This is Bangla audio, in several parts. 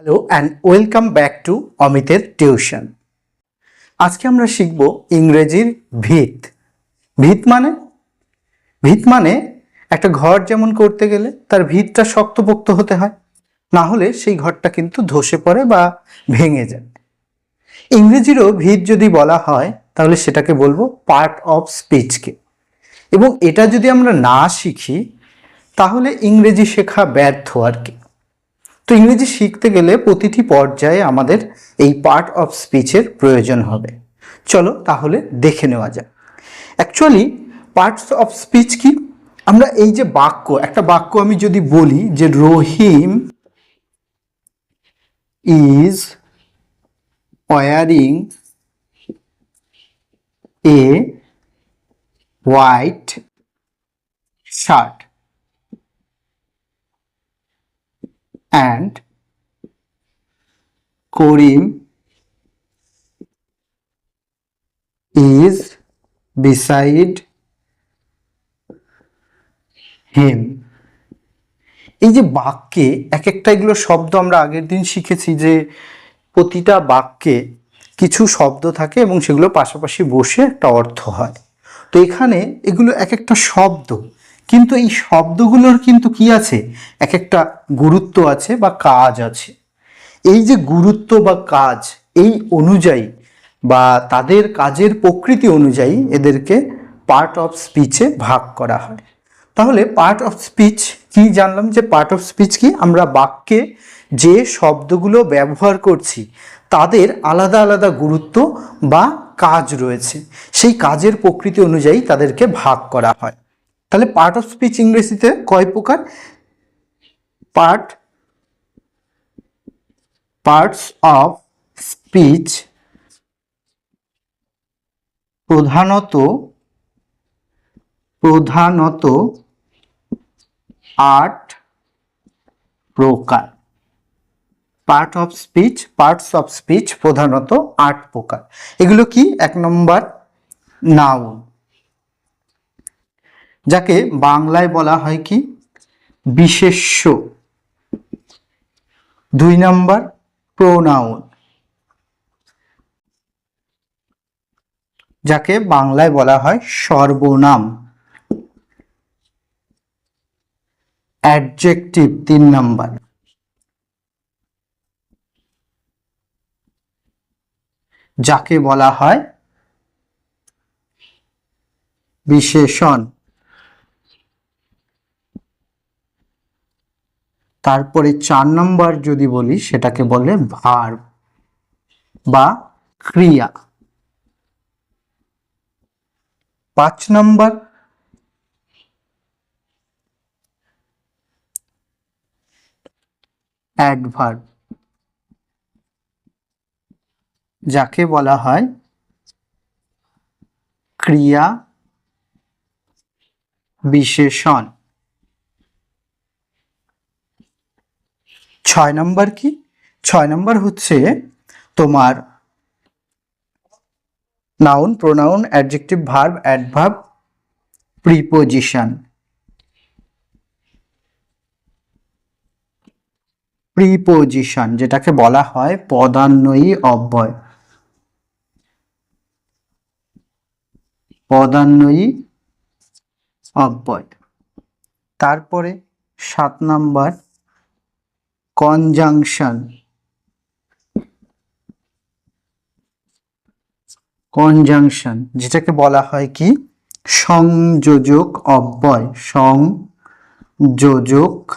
Hello and welcome back to অমিতের টিউশন আজকে আমরা শিখব ইংরেজির ভিত। ভিত মানে? ভিত মানে একটা ঘর যেমন করতে গেলে তার ভিতটা শক্তপোক্ত হতে হয়। না হলে সেই ঘরটা কিন্তু ধসে পড়ে বা ভেঙে যায়। ইংরেজিরও ভিত যদি বলা হয়, তাহলে সেটাকে বলব পার্ট অফ স্পিচকে এবং এটা যদি আমরা না শিখি, তাহলে ইংরেজি শেখা ব্যর্থ আর কি। তো ইংরেজি শিখতে গেলে প্রতিটি পর্যায়ে আমাদের এই পার্ট অফ স্পিচের প্রয়োজন হবে। চলো তাহলে দেখে নেওয়া যাক। অ্যাকচুয়ালি পার্টস অফ স্পিচ কি? আমরা এই যে বাক্য, একটা বাক্য আমি যদি বলি যে Rahim is wearing a white shirt and Korim is beside him. এই যে বাক্যে এক একটা এগুলো শব্দ আমরা আগের দিন শিখেছি যে প্রতিটা বাক্যে কিছু শব্দ থাকে এবং সেগুলো পাশাপাশি বসে একটা অর্থ হয়। তো এখানে এগুলো এক একটা শব্দ। কিন্তু এই শব্দগুলোর কিন্তু কি আছে? এক একটা গুরুত্ব আছে বা কাজ আছে। এই যে গুরুত্ব বা কাজ, এই অনুযায়ী বা তাদের কাজের প্রকৃতি অনুযায়ী এদেরকে পার্ট অফ স্পিচে ভাগ করা হয়। তাহলে পার্ট অফ স্পিচ কি জানলাম যে পার্ট অফ স্পিচ কি? আমরা বাক্যে যে শব্দগুলো ব্যবহার করছি, তাদের আলাদা আলাদা গুরুত্ব বা কাজ রয়েছে। সেই কাজের প্রকৃতি অনুযায়ী তাদেরকে ভাগ করা হয়। তাহলে পার্ট অফ স্পিচ ইংরেজিতে কয় প্রকার? পার্ট পার্টস অফ স্পিচ প্রধানত প্রধানত আট প্রকার। Part of speech parts of speech প্রধানত আট প্রকার। এগুলো কি? এক নম্বর নাউন যাকে বাংলায় বলা হয় কি? বিশেষ্য। দুই নম্বর প্রোনাউন যাকে বাংলায় বলা হয় সর্বনাম। অ্যাডজেক্টিভ, তিন নম্বর। যাকে বলা হয় বিশেষণ। তারপরে চার নম্বর যদি বলি, সেটাকে বলে ভার বা ক্রিয়া। পাঁচ নম্বর অ্যাডভার্ব যাকে বলা হয় ক্রিয়া বিশেষণ। ছয় নম্বর কি? ছয় নম্বর হচ্ছে তোমার noun pronoun adjective verb adverb preposition preposition যেটাকে বলা হয় পদান্বয়ী অব্যয়। পদান্বয়ী অব্যয়। তারপরে সাত নাম্বার কনজাংশন কনজাংশন যেটাকে বলা হয় কি? সংযোজক অব্যয় সংযোজক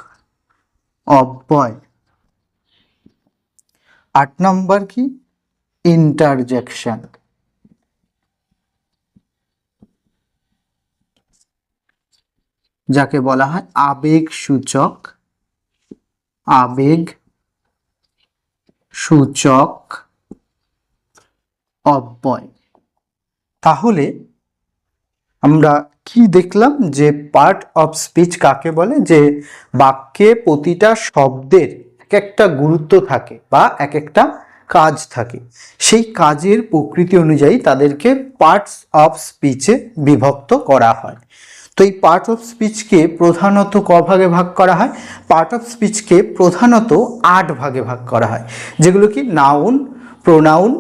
অব্যয়। আট নম্বর কি? ইন্টারজেকশন যাকে বলা হয় আবেগ সূচক আবেগ, সূচক, অব্যয়। তাহলে আমরা কি দেখলাম যে পার্ট অফ স্পিচ কাকে বলে? যে বাক্যে প্রতিটা শব্দের এক একটা গুরুত্ব থাকে বা এক একটা কাজ থাকে। সেই কাজের প্রকৃতি অনুযায়ী তাদেরকে পার্টস অফ স্পিচে বিভক্ত করা হয়। তো এই পার্ট অফ স্পিচকে প্রধানত ক ভাগে ভাগ করা হয়? পার্ট অফ স্পিচকে প্রধানত আট ভাগে ভাগ করা হয়। যেগুলো কি? Noun pronoun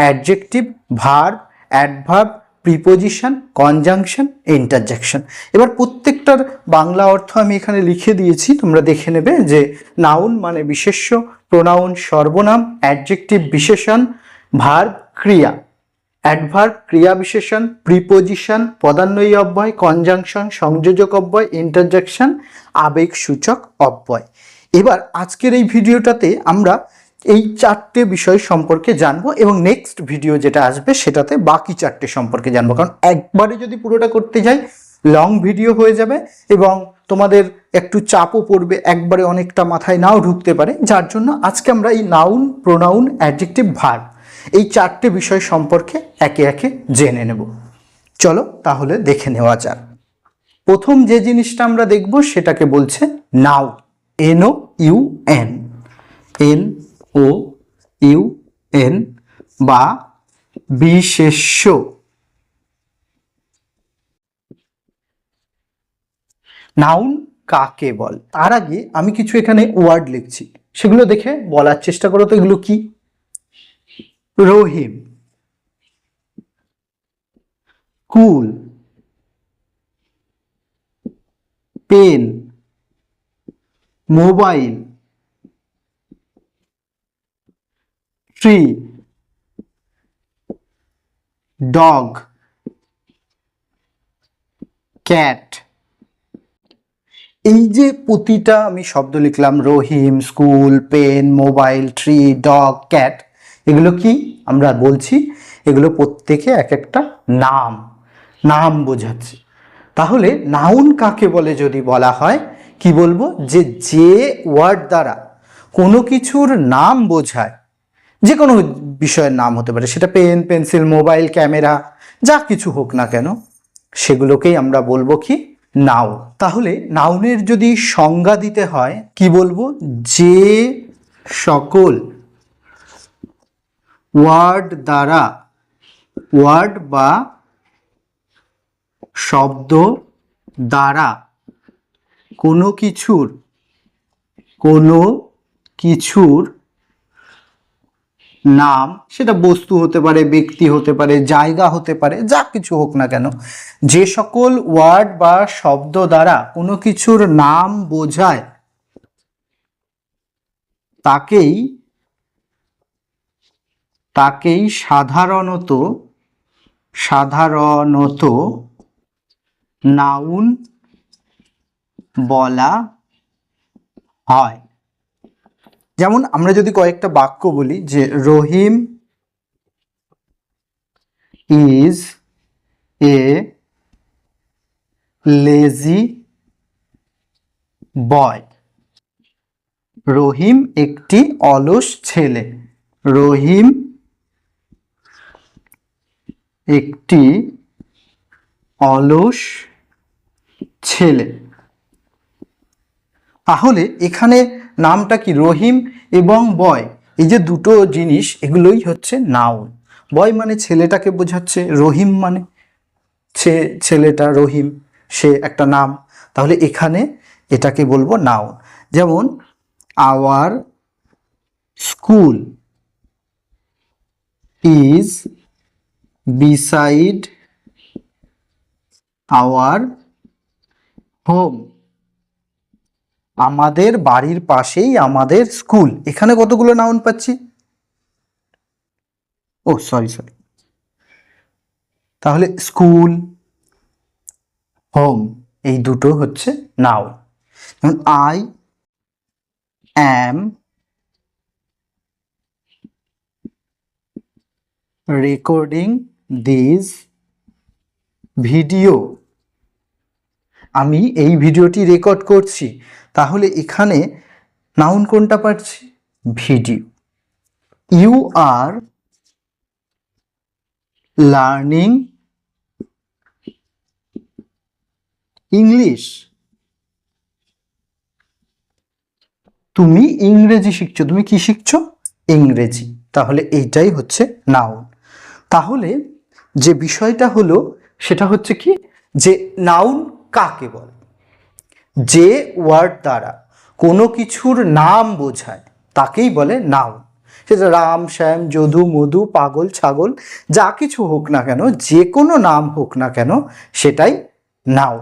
adjective verb adverb preposition conjunction interjection এবার প্রত্যেকটার বাংলা অর্থ আমি এখানে লিখে দিয়েছি, তোমরা দেখে নেবে যে নাউন মানে বিশেষ্য প্রোনাউন সর্বনাম অ্যাডজেক্টিভ বিশেষণ ভার্ব ক্রিয়া। অ্যাডভার্ব ক্রিয়া বিশেষণ, প্রিপোজিশন, পদান্বয়ী অব্যয়, কনজাংশন, সংযোজক অব্যয়, ইন্টারজেকশন, আবেগ সূচক অব্যয়। এবার আজকের এই ভিডিওটাতে আমরা এই চারটে বিষয় সম্পর্কে জানব এবং নেক্সট ভিডিও যেটা আসবে সেটাতে বাকি চারটে সম্পর্কে জানব। কারণ একবারে যদি পুরোটা করতে যাই লং ভিডিও হয়ে যাবে এবং তোমাদের একটু চাপও পড়বে, একবারে অনেকটা মাথায় নাও ঢুকতে পারে। যার জন্য আজকে আমরা এই নাউন প্রোনাউন অ্যাডজেক্টিভ ভার্ব এই চারটে বিষয় সম্পর্কে একে একে জেনে নেব। চলো তাহলে দেখে নেওয়া যাক। প্রথম যে জিনিসটা আমরা দেখব সেটাকে বলছে noun, N O U N. N O U N বা বিশেষ্য। নাউন কাকে বল? তার আগে আমি কিছু এখানে ওয়ার্ড লিখছি। সেগুলো দেখে বলার চেষ্টা করো তো এগুলো কি? Rahim. School. Pen. Mobile. Tree. Dog. Cat. এই যে প্রতিটা আমি শব্দ লিখলাম Rahim, school, pen, mobile, tree, dog, cat এগুলো কি আমরা বলছি? এগুলো প্রত্যেকে এক একটা নাম নাম বোঝাচ্ছে। তাহলে নাউন কাকে বলে যদি বলা হয়, কি বলব? যে যে ওয়ার্ড দ্বারা কোনো কিছুর নাম বোঝায় যে কোনো বিষয়ের নাম হতে পারে, সেটা পেন, পেন্সিল, মোবাইল, ক্যামেরা, যা কিছু হোক না কেন, সেগুলোকেই আমরা বলব কি? নাও তাহলে নাউনের যদি সংজ্ঞা দিতে হয়, কি বলব? যে সকল ওয়ার্ড দ্বারা, ওয়ার্ড বা শব্দ দ্বারা কোনো কিছুর কোনো কিছুর নাম, সেটা বস্তু হতে পারে, ব্যক্তি হতে পারে, জায়গা হতে পারে, যা কিছু হোক না কেন, যে সকল ওয়ার্ড বা শব্দ দ্বারা কোনো কিছুর নাম বোঝায়, তাকেই তাকেই সাধারণত সাধারণত নাউন বলা হয়। যেমন আমরা যদি কয়েকটা বাক্য বলি যে রহিম ইজ এ লেজি বয়। রহিম একটি অলস ছেলে। রহিম একটি অলস ছেলে। তাহলে এখানে নামটা কি রহিম এবং বয়? এই যে দুটো জিনিস, এগুলোই হচ্ছে নাউন বয় মানে ছেলেটাকে বোঝাচ্ছে, রহিম মানে সে ছেলেটা রহিম, সে একটা নাম। তাহলে এখানে এটাকে বলব নাউন যেমন our school is beside our home. আমাদের বাড়ির পাশেই আমাদের স্কুল। এখানে কতগুলো নাউন পাচ্ছি? ও সরি সরি তাহলে স্কুল, হোম, এই দুটো হচ্ছে নাউন যেমন I am recording this video আমি এই ভিডিওটি রেকর্ড করছি, তাহলে এখানে নাউন কোনটা পাচ্ছি? Video you are learning English তুমি ইংরেজি শিখছো, তুমি কি শিখছো? ইংরেজি। তাহলে এইটাই হচ্ছে নাউন তাহলে যে বিষয়টা হলো, সেটা হচ্ছে কি? যে নাউন কাকে বলে? যে ওয়ার্ড দ্বারা কোনো কিছুর নাম বোঝায়, তাকেই বলে নাউন সেটা রাম, শ্যাম, যদু, মধু, পাগল, ছাগল, যা কিছু হোক না কেন, যে কোনো নাম হোক না কেন, সেটাই নাউন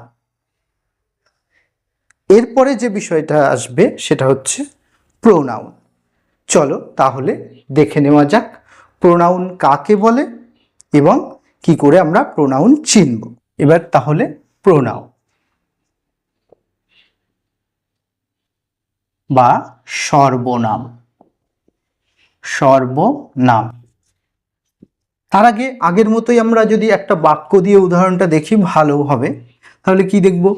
এরপরে যে বিষয়টা আসবে, সেটা হচ্ছে প্রোনাউন চলো তাহলে দেখে নেওয়া যাক প্রোনাউন কাকে বলে এবং কি করে আমরা প্রোনাউন চিনব? এবার তাহলে প্রোনাউন বা সর্বনাম। সর্বনাম। তার আগে আগের মতোই আমরা যদি একটা বাক্য দিয়ে উদাহরণটা দেখি, ভালো হবে। তাহলে কি দেখব?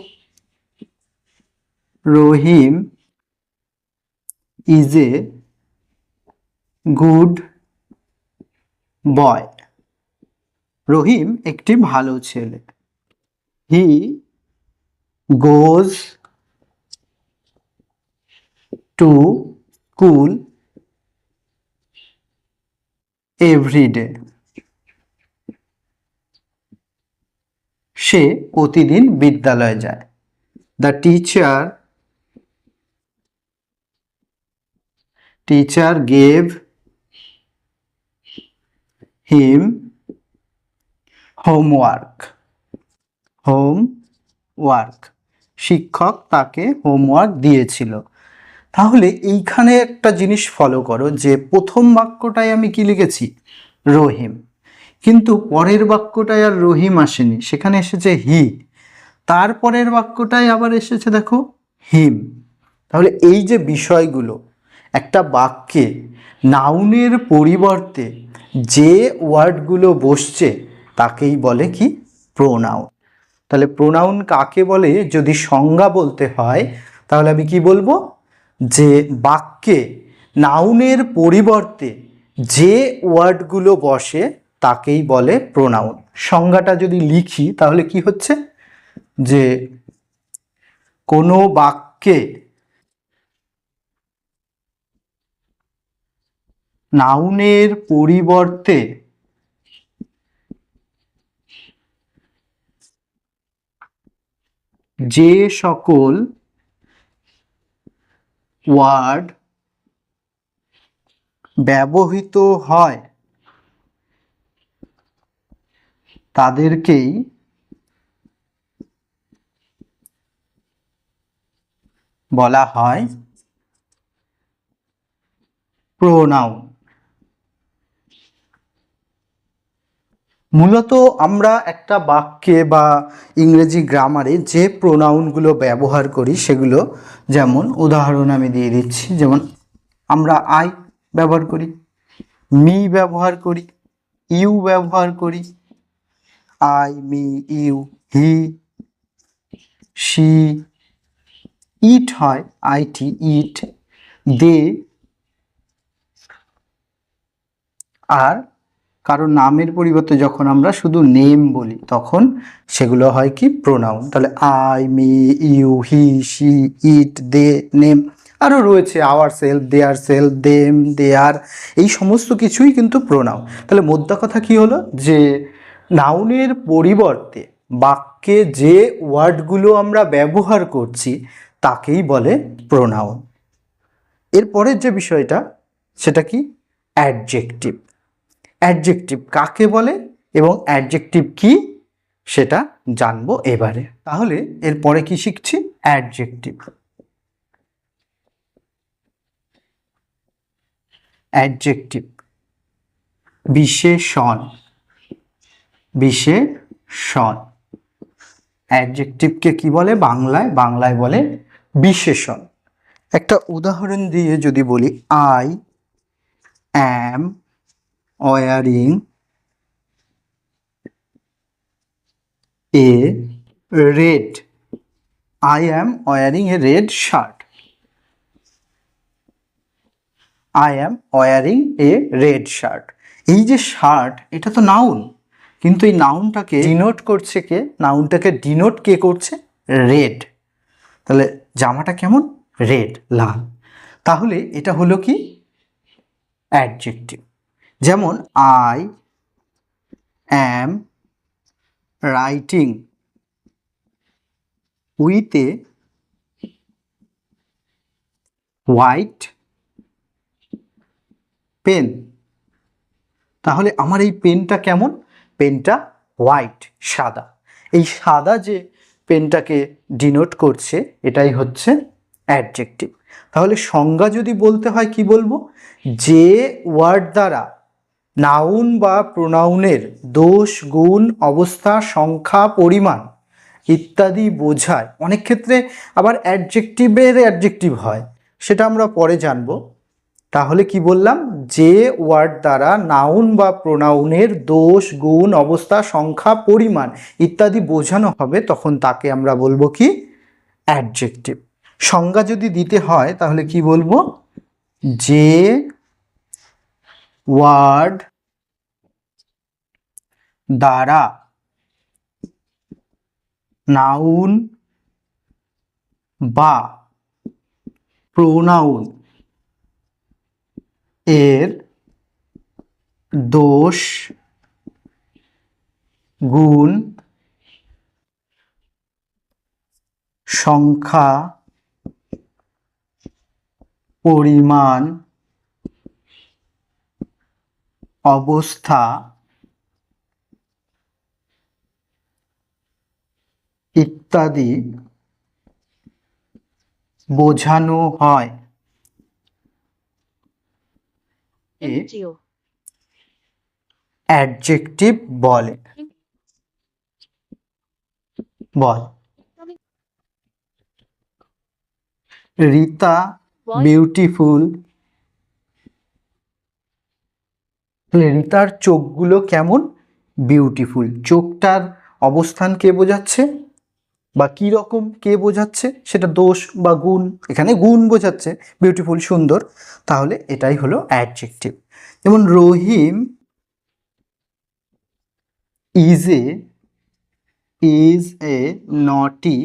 রহিম ইজ এ গুড বয় রহিম একটি ভালো ছেলে। He goes to school everyday সে প্রতিদিন বিদ্যালয়ে যায়। The teacher teacher gave him homework. Home work শিক্ষক তাকে হোমওয়ার্ক দিয়েছিল। তাহলে এইখানে একটা জিনিস ফলো করো যে প্রথম বাক্যটায় আমি কি লিখেছি? রহিম। কিন্তু পরের বাক্যটায় আর রহিম আসেনি। সেখানে এসেছে হি। তারপরের বাক্যটায় আবার এসেছে দেখো হিম। তাহলে এই যে বিষয়গুলো, একটা বাক্যে নাউনের পরিবর্তে যে ওয়ার্ডগুলো বসছে তাকেই বলে কি? প্রোনাউন তাহলে প্রোনাউন কাকে বলে? যদি সংজ্ঞা বলতে হয়, তাহলে আমি কি বলব? যে বাক্যে নাউনের পরিবর্তে যে ওয়ার্ডগুলো বসে, তাকেই বলে প্রোনাউন সংজ্ঞাটা যদি লিখি, তাহলে কি হচ্ছে? যে কোনো বাক্যে নাউনের পরিবর্তে যে সকল ওয়ার্ড ব্যবহৃত হয় তাদেরকেই বলা হয় প্রোনাউন মূলত আমরা একটা বাক্যে বা ইংরেজি গ্রামারে যে প্রোনাউনগুলো ব্যবহার করি সেগুলো যেমন উদাহরণ আমি দিয়ে দিচ্ছি, যেমন আমরা আই ব্যবহার করি মি ব্যবহার করি ইউ ব্যবহার করি I me you he she it হয় আইটি ইট দে আর কারও নামের পরিবর্তে যখন আমরা শুধু নেম বলি, তখন সেগুলো হয় কি? প্রোনাউন তাহলে I, me, you, he, she, it, they, name আরও রয়েছে। Our self, their self them, their এই সমস্ত কিছুই কিন্তু প্রোনাউন তাহলে মোদ্দা কথা কি হলো? যে নাউনের পরিবর্তে বাক্যে যে ওয়ার্ডগুলো আমরা ব্যবহার করছি, তাকেই বলে প্রোনাউন এরপরের যে বিষয়টা, সেটা কি? অ্যাডজেক্টিভ। অ্যাডজেক্টিভ কাকে বলে এবং অ্যাডজেক্টিভ কি সেটা জানব এবারে। তাহলে এরপরে কি শিখছি? অ্যাডজেক্টিভ। অ্যাডজেক্টিভ। বিশেষণ। বিশেষণ। অ্যাডজেক্টিভকে কি বলে বাংলায়? বাংলায় বলে বিশেষণ। একটা উদাহরণ দিয়ে যদি বলি, I am wearing a red. I am wearing a red shirt. I am wearing a red shirt. এই যে শার্ট এটা তো নাউন কিন্তু এই নাউনটাকে ডিনোট করছে কে? নাউনটাকে ডিনোট কে করছে? রেড তাহলে জামাটা কেমন? রেড লাল। তাহলে এটা হলো কি? অ্যাডজেক্টিভ যেমন I am writing with a white pen তাহলে আমার এই পেনটা কেমন? পেনটা হোয়াইট সাদা। এই সাদা যে পেনটাকে ডিনোট করছে, এটাই হচ্ছে অ্যাডজেক্টিভ তাহলে সংজ্ঞা যদি বলতে হয় কি বলব? যে ওয়ার্ড দ্বারা নাউন বা প্রোনাউনের দোষ, গুণ, অবস্থা, সংখ্যা, পরিমাণ ইত্যাদি বোঝায়। অনেক ক্ষেত্রে আবার অ্যাডজেক্টিভের অ্যাডজেক্টিভ হয়, সেটা আমরা পরে জানব। তাহলে কি বললাম? যে ওয়ার্ড দ্বারা নাউন বা প্রোনাউনের দোষ, গুণ, অবস্থা, সংখ্যা, পরিমাণ ইত্যাদি বোঝানো হবে, তখন তাকে আমরা বলব কি? অ্যাডজেক্টিভ। সংজ্ঞা যদি দিতে হয়, তাহলে কি বলব? যে ওয়ার্ড দ্বারা। নাউন বা প্রোনাউন এর দোষ গুণ সংখ্যা পরিমাণ অবস্থা। ইত্যাদি বোঝানো হয়। অ্যাডজেক্টিভ বলে। বল। রীতা What? রীতার চোখগুলো কেমন বিউটিফুল চোখটার অবস্থান কে বোঝাচ্ছে বা কি রকম কে বোঝাচ্ছে সেটা দোষ বা গুণ, এখানে গুণ বোঝাচ্ছে বিউটিফুল সুন্দর। তাহলে এটাই হলো অ্যাডজেক্টিভ যেমন রহিম ইজ এ ইজ এ নটি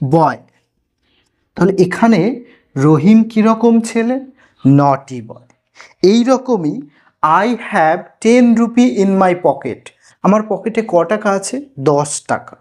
বয় তাহলে এখানে রহিম কীরকম ছেলে? নটি বয় এই রকমই I have ten rupee in my pocket আমার পকেটে ক টাকা আছে? দশ টাকা।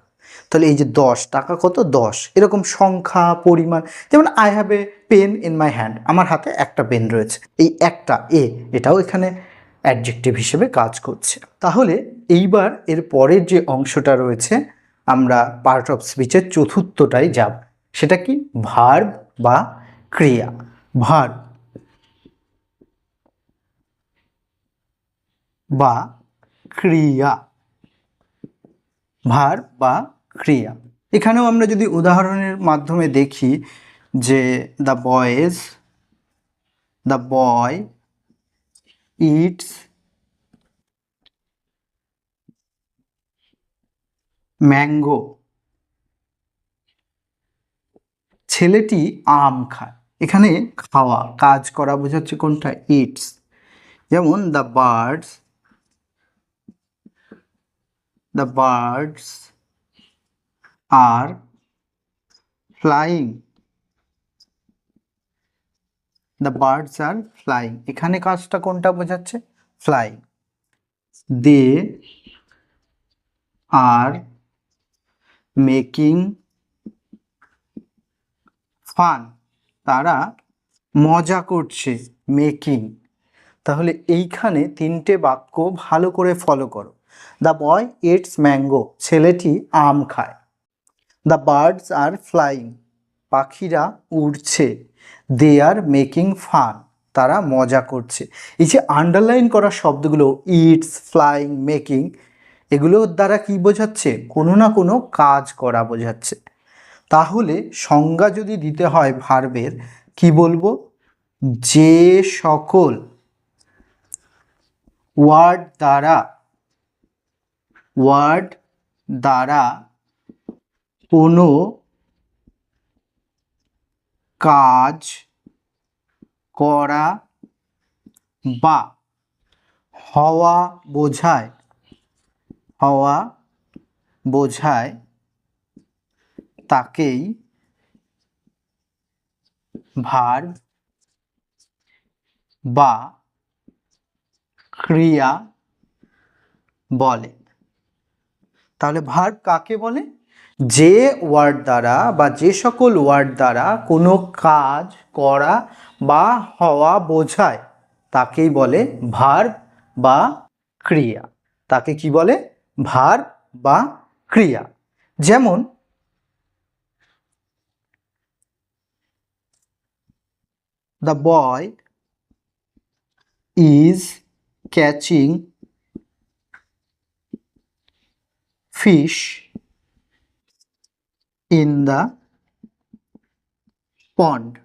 তাহলে এই যে দশ, টাকা কত? দশ। এরকম সংখ্যা, পরিমাণ। যেমন I have a pen in my hand আমার হাতে একটা পেন রয়েছে। এই একটা, এ, এটাও এখানে অ্যাডজেক্টিভ হিসেবে কাজ করছে। তাহলে এইবার এর পরের যে অংশটা রয়েছে, আমরা পার্ট অফ স্পিচের চতুর্থটাই যাব। সেটা কি? ভার্ব বা ক্রিয়া। ভার্ব বা ক্রিয়া। ভার বা ক্রিয়া। এখানেও আমরা যদি উদাহরণের মাধ্যমে দেখি যে the boys the boy eats mango ছেলেটি আম খায়। এখানে খাওয়া, কাজ করা বোঝাচ্ছে কোনটা? ইটস যেমন the birds the birds are flying the birds are flying এখানে কাজটা কোনটা বোঝাচ্ছে flying they are making fun তারা মজা করছে মেকিং তাহলে এইখানে তিনটে বাক্য ভালো করে ফলো করো দ্য বয় ইটস ম্যাঙ্গো ছেলেটি আম খায়। দ্য বার্ডস আর ফ্লাইং পাখিরা উড়ছে। দে আর মেকিং ফান তারা মজা করছে। এই যে আন্ডারলাইন করা শব্দগুলো ইটস ফ্লাইং মেকিং এগুলোর দ্বারা কি বোঝাচ্ছে? কোনো না কোনো কাজ করা বোঝাচ্ছে। তাহলে সংজ্ঞা যদি দিতে হয় ভার্বের কি বলব? যে সকল ওয়ার্ড দ্বারা ওয়ার্ড দ্বারা কোনো কাজ করা বা হওয়া বোঝায় হওয়া বোঝায় তাকেই ভার বা ক্রিয়া বলে। তাহলে ভার্ব কাকে বলে? যে ওয়ার্ড দ্বারা বা যে সকল ওয়ার্ড দ্বারা কোনো কাজ করা বা হওয়া বোঝায়, তাকেই বলে ভার্ব বা ক্রিয়া। তাকে কি বলে? ভার্ব বা ক্রিয়া। যেমন the boy is catching fish in the pond.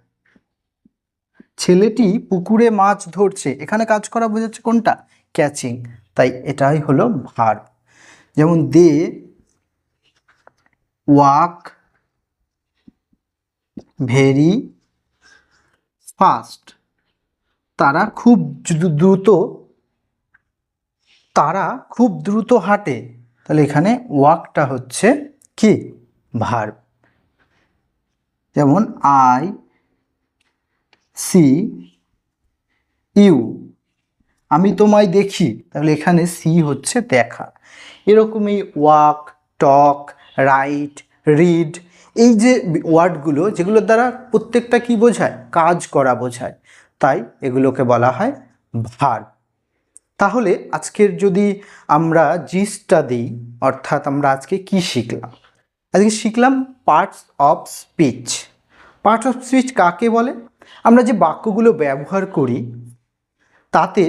ছেলেটি পুকুরে মাছ ধরছে। এখানে কাজ করা বোঝাচ্ছে কোনটা? ক্যাচিং। তাই এটাই হলো ভার। যেমন দে ওয়াক ভেরি ফাস্ট। তারা খুব দ্রুত, তারা খুব দ্রুত হাঁটে। তাহলে এখানে ওয়াকটা হচ্ছে কি? ভার্ব। যেমন আই সি ইউ। আমি তোমায় দেখি। তাহলে এখানে সি হচ্ছে দেখা। এরকমই ওয়াক, টক, রাইট, রিড। এই যে ওয়ার্ডগুলো, যেগুলোর দ্বারা প্রত্যেকটা কি বোঝায়? কাজ করা বোঝায়। তাই এগুলোকে বলা হয় ভার তাহলে আজকের যদি আমরা জিসটা দিই, অর্থাৎ আমরা আজকে কি শিখলাম? আজকে শিখলাম parts of speech parts of speech কাকে বলে? আমরা যে বাক্যগুলো ব্যবহার করি, তাতে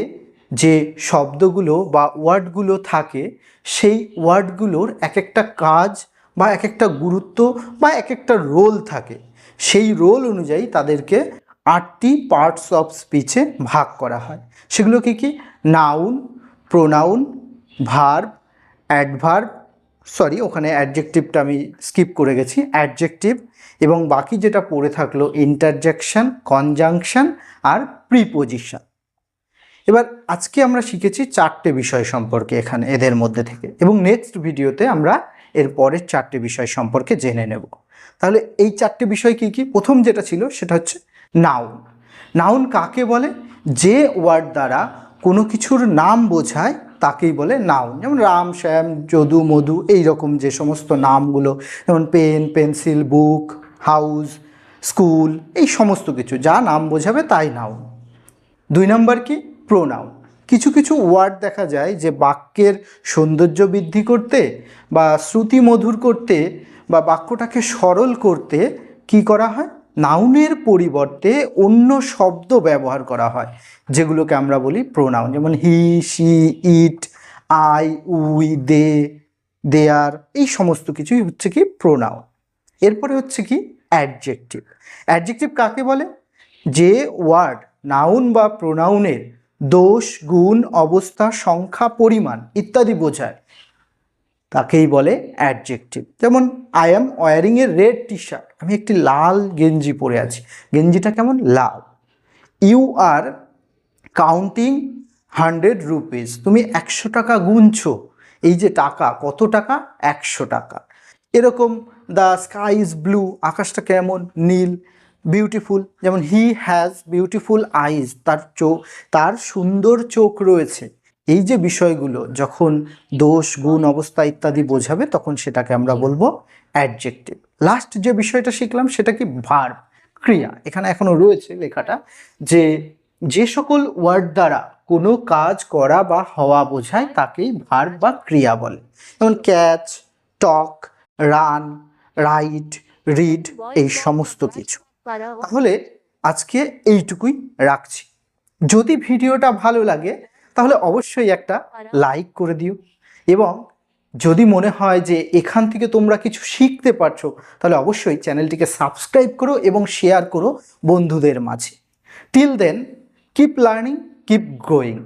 যে শব্দগুলো বা ওয়ার্ডগুলো থাকে, সেই ওয়ার্ডগুলোর এক একটা কাজ বা এক একটা গুরুত্ব বা এক একটা রোল থাকে। সেই রোল অনুযায়ী তাদেরকে আটটি পার্টস অফ স্পিচে ভাগ করা হয়। সেগুলো কি কি? Noun pronoun verb adverb sorry ওখানে অ্যাডজেক্টিভটা আমি স্কিপ করে গেছি অ্যাডজেক্টিভ এবং বাকি যেটা পড়ে থাকল ইন্টারজেকশন কনজাংশন আর প্রিপোজিশন এবার আজকে আমরা শিখেছি চারটে বিষয় সম্পর্কে এখানে, এদের মধ্যে থেকে, এবং নেক্সট ভিডিওতে আমরা এর পরের চারটে বিষয় সম্পর্কে জেনে নেব। তাহলে এই চারটে বিষয় কি কি? প্রথম যেটা ছিল, সেটা হচ্ছে নাউন নাউন কাকে বলে? যে ওয়ার্ড দ্বারা কোনো কিছুর নাম বোঝায়, তাকেই বলে নাউন যেমন রাম, শ্যাম, যদু, মধু, এই রকম যে সমস্ত নামগুলো, যেমন pen pencil book house school এই সমস্ত কিছু। যা নাম বোঝাবে তাই নাউন দুই নম্বর কি? প্রোনাউন কিছু কিছু ওয়ার্ড দেখা যায় যে বাক্যের সৌন্দর্য বৃদ্ধি করতে বা শ্রুতি মধুর করতে বা বাক্যটাকে সরল করতে কি করা হয়? নাউনের পরিবর্তে অন্য শব্দ ব্যবহার করা হয়, যেগুলোকে আমরা বলি প্রোনাউন যেমন he she it I we they their এই সমস্ত কিছুই হচ্ছে কি প্রোনাউন এরপরে হচ্ছে কি অ্যাডজেক্টিভ অ্যাডজেক্টিভ কাকে বলে? যে ওয়ার্ড নাউন বা প্রোনাউনের দোষ, গুণ, অবস্থা, সংখ্যা, পরিমাণ ইত্যাদি বোঝায়। তাকেই বলে অ্যাডজেক্টিভ যেমন I am wearing a red T shirt আমি একটি লাল গেঞ্জি পরে আছি। গেঞ্জিটা কেমন? লাল। You are counting hundred rupees তুমি একশো টাকা গুনছো। এই যে টাকা, কত টাকা? একশো টাকা। এরকম দ্য স্কাই ইজ ব্লু আকাশটা কেমন? নীল। বিউটিফুল যেমন হি হ্যাজ বিউটিফুল আইজ তার চোখ তার সুন্দর চোখ রয়েছে। এই যে বিষয়গুলো যখন দোষ গুণ অবস্থা ইত্যাদি বোঝাবে তখন সেটাকে আমরা বলব অ্যাডজেক্টিভ লাস্ট যে বিষয়টা শিখলাম সেটা কি? ভার্ব ক্রিয়া। এখানে এখনও রয়েছে লেখাটা যে যে সকল ওয়ার্ড দ্বারা কোনো কাজ করা বা হওয়া বোঝায় তাকেই ভার্ব বা ক্রিয়া বলে। যেমন catch talk run write read এই সমস্ত কিছু। তাহলে আজকে এইটুকুই রাখছি। যদি ভিডিওটা ভালো লাগে তাহলে অবশ্যই একটা লাইক করে দিও। এবং যদি মনে হয় যে এখান থেকে তোমরা কিছু শিখতে পারছ তাহলে অবশ্যই চ্যানেলটিকে সাবস্ক্রাইব করো এবং শেয়ার করো বন্ধুদের মাঝে। Till then keep learning keep growing